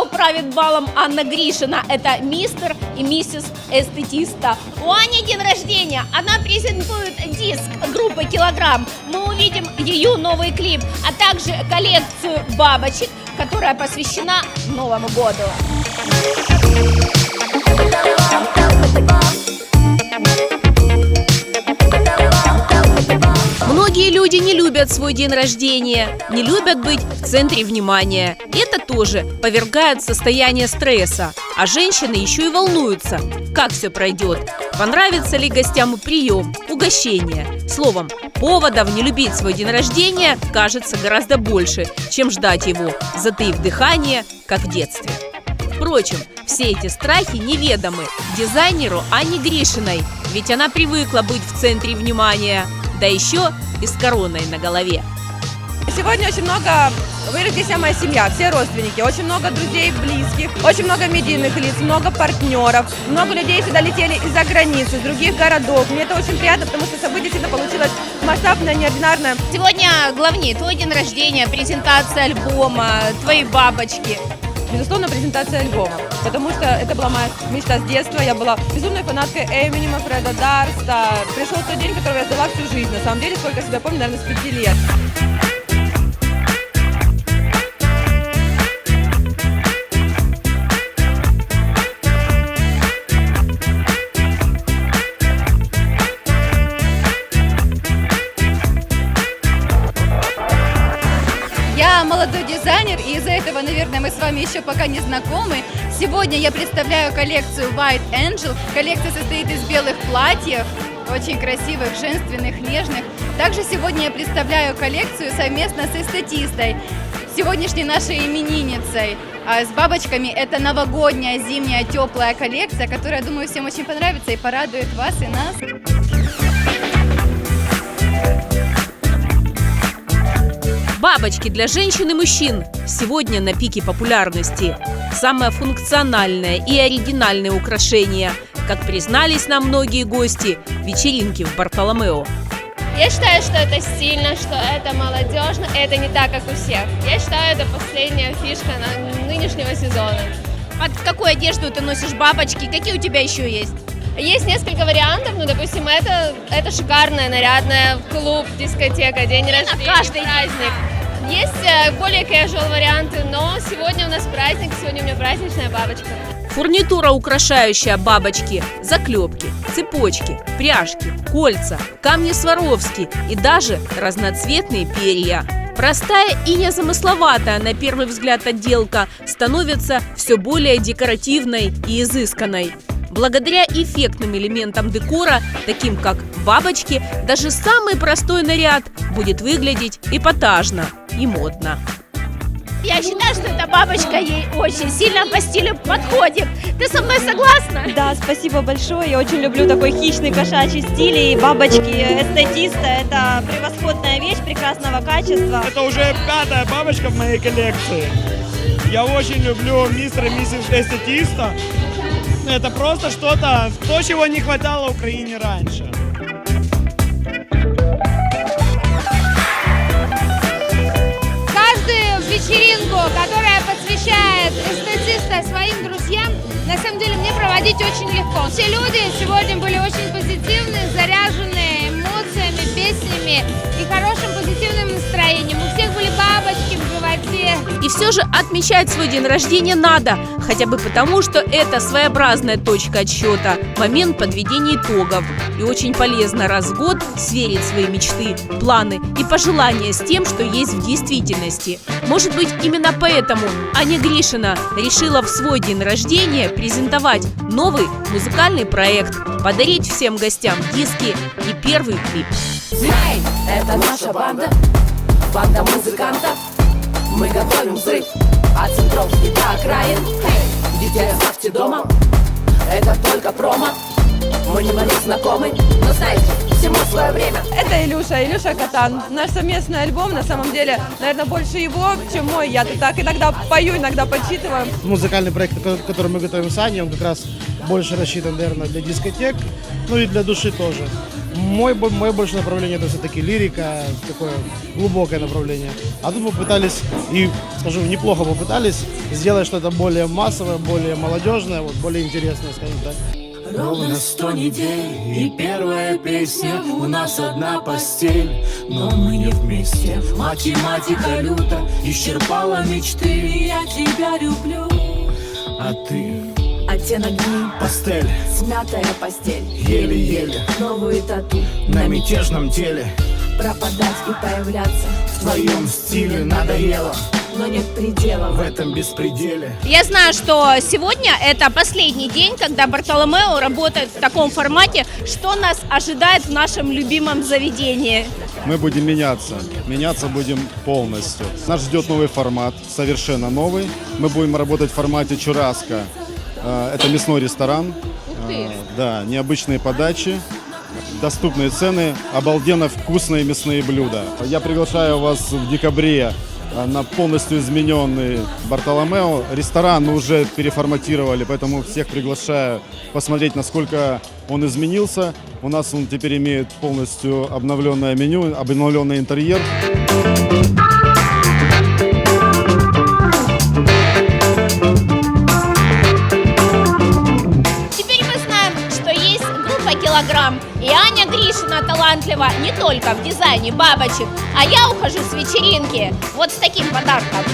Бартоломео правит балом Анна Гришина. Это мистер и миссис эстетиста. У Ани день рождения. Она презентует диск группы «Килограмм». Мы увидим ее новый клип, а также коллекцию бабочек, которая посвящена Новому году. Люди не любят свой день рождения, не любят быть в центре внимания. Это тоже повергает состояние стресса. А женщины еще и волнуются, как все пройдет, понравится ли гостям прием, угощение. Словом, поводов не любить свой день рождения кажется гораздо больше, чем ждать его, затаив дыхание, как в детстве. Впрочем, все эти страхи неведомы дизайнеру Анне Гришиной, ведь она привыкла быть в центре внимания, да еще и с короной на голове. Сегодня очень много, здесь вся моя семья, все родственники, очень много друзей, близких, очень много медийных лиц, много партнеров, много людей сюда летели из-за границы, из других городов. Мне это очень приятно, потому что событие действительно получилось масштабное, неординарное. Сегодня главнее твой день рождения, презентация альбома, твои бабочки. Безусловно, презентация альбома, потому что это была моя мечта с детства. Я была безумной фанаткой Эминема, Фреда Дарста. Пришел тот день, который я ждала всю жизнь. На самом деле, сколько себя помню, наверное, с пяти лет. Молодой дизайнер, и из-за этого, наверное, мы с вами еще пока не знакомы. Сегодня я представляю коллекцию White Angel. Коллекция состоит из белых платьев, очень красивых, женственных, нежных. Также сегодня я представляю коллекцию совместно с эстетистой, сегодняшней нашей именинницей. А с бабочками это новогодняя, зимняя, теплая коллекция, которая, думаю, всем очень понравится и порадует вас и нас. Бабочки для женщин и мужчин сегодня на пике популярности. Самое функциональное и оригинальное украшение, как признались нам многие гости, вечеринки в Бартоломео. Я считаю, что это стильно, что это молодежно, это не так, как у всех. Я считаю, это последняя фишка на- нынешнего сезона. Под какую одежду ты носишь бабочки? Какие у тебя еще есть? Есть несколько вариантов, ну, допустим, это, это шикарная, нарядная, клуб, дискотека, день рождения, каждый день. Есть э, более casual варианты, но сегодня у нас праздник, сегодня у меня праздничная бабочка. Фурнитура, украшающая бабочки, заклепки, цепочки, пряжки, кольца, камни Сваровски и даже разноцветные перья. Простая и незамысловатая на первый взгляд отделка становится все более декоративной и изысканной. Благодаря эффектным элементам декора, таким как бабочки, даже самый простой наряд будет выглядеть эпатажно и модно. Я считаю, что эта бабочка ей очень сильно по стилю подходит. Ты со мной согласна? Да, спасибо большое. Я очень люблю такой хищный кошачий стиль. И бабочки эстетиста – это превосходная вещь прекрасного качества. Это уже пятая бабочка в моей коллекции. Я очень люблю мистера и миссис эстетиста. Это просто что-то, то, чего не хватало Украине раньше. Вечеринку, которая посвящает эстетиста своим друзьям, на самом деле мне проводить очень легко. Все люди сегодня были очень позитивные, заряженные эмоциями, песнями и хорошим позитивным настроением. У всех были бабочки в животе. И все же отмечать свой день рождения надо, хотя бы потому, что это своеобразная точка отсчета, момент подведения итогов. И очень полезно раз в год сверить свои мечты, планы и пожелания с тем, что есть в действительности. Может быть, именно поэтому Аня Гришина решила в свой день рождения презентовать новый музыкальный проект, подарить всем гостям диски и первый клип. Эй, это наша банда, банда музыкантов. Мы готовим взрыв от центров и до окраин. Эй, детей оставьте дома, это только промо. Мы не были знакомы, но знаете, всему свое время Это Илюша, Илюша Катан. Наш совместный альбом, на самом деле, наверное, больше его, чем мой. Я так иногда пою, иногда подсчитываю. Музыкальный проект, ко- который мы готовим с Аней, он как раз больше рассчитан, наверное, для дискотек, ну и для души тоже. Мой, мое больше направление это все-таки лирика, такое глубокое направление. А тут мы пытались, и скажу, неплохо попытались сделать что-то более массовое, более молодежное, вот, более интересное, скажем так. Ровно сто недель и первая песня У нас одна постель, но мы не вместе Математика люто исчерпала мечты Я тебя люблю, а ты Оттенок дней, пастель смятая постель Еле-еле Новые тату, на мятежном теле пропадать и появляться В твоем стиле надоело Но нет предела в этом беспределе Я знаю, что сегодня это последний день, когда Бартоломео работает в таком формате. Что нас ожидает в нашем любимом заведении? Мы будем меняться. Меняться будем полностью. Нас ждет новый формат, совершенно новый. Мы будем работать в формате чураска. Э, Это мясной ресторан. Э, Да, необычные подачи, доступные цены, обалденно вкусные мясные блюда. Я приглашаю вас в декабре э, на полностью измененный Бартоломео. Ресторан мы уже переформатировали, поэтому всех приглашаю посмотреть, насколько он изменился. У нас он теперь имеет полностью обновленное меню, обновленный интерьер. «Килограмм», и Аня Гришина талантлива не только в дизайне бабочек, а я ухожу с вечеринки вот с таким подарком.